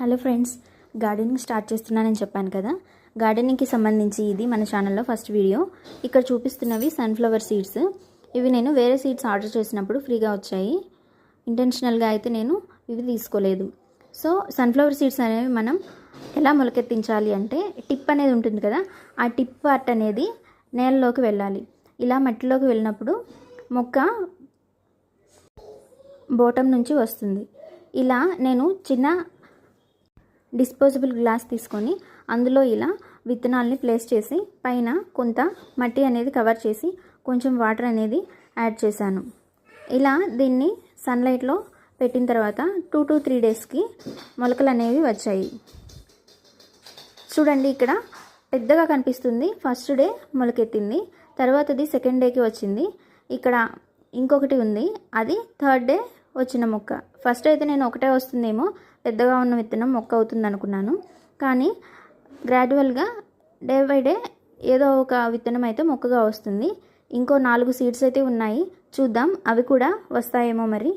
Hello friends gardening start చేస్తున్నానని చెప్పాను కదా. గార్డెనింగ్కి సంబంధించి ఇది మన ఛానల్లో ఫస్ట్ వీడియో. ఇక్కడ చూపిస్తున్నవి సన్ఫ్లవర్ సీడ్స్. ఇవి నేను వేరే సీడ్స్ ఆర్డర్ చేసినప్పుడు ఫ్రీగా వచ్చాయి. ఇంటెన్షనల్గా అయితే నేను ఇవి తీసుకోలేదు. సో సన్ఫ్లవర్ సీడ్స్ అనేవి మనం ఎలా మొలకెత్తించాలి అంటే టిప్ అనేది ఉంటుంది కదా ఆ టిప్ పార్ట్ అనేది నేలలోకి వెళ్ళాలి. ఇలా మట్టిలోకి వెళ్ళినప్పుడు మొక్క బోటం నుంచి వస్తుంది. ఇలా నేను చిన్న డిస్పోజబుల్ గ్లాస్ తీసుకొని అందులో ఇలా విత్తనాల్ని ప్లేస్ చేసి పైన కొంత మట్టి అనేది కవర్ చేసి కొంచెం వాటర్ అనేది యాడ్ చేశాను. ఇలా దీన్ని సన్లైట్లో పెట్టిన తర్వాత టూ టు త్రీ డేస్కి మొలకలు అనేవి వచ్చాయి. చూడండి ఇక్కడ పెద్దగా కనిపిస్తుంది. ఫస్ట్ డే మొలకెత్తింది తర్వాతది సెకండ్ డేకి వచ్చింది. ఇక్కడ ఇంకొకటి ఉంది అది థర్డ్ డే వచ్చిన మొక్క. ఫస్ట్ అయితే నేను ఒకటే వస్తుందేమో పెద్దగా ఉన్న విత్తనం మొక్క అవుతుంది అనుకున్నాను కానీ గ్రాడ్యువల్గా డే బై డే ఏదో ఒక విత్తనం అయితే మొక్కగా వస్తుంది. ఇంకో నాలుగు సీడ్స్ అయితే ఉన్నాయి. చూద్దాం అవి కూడా వస్తాయేమో మరి.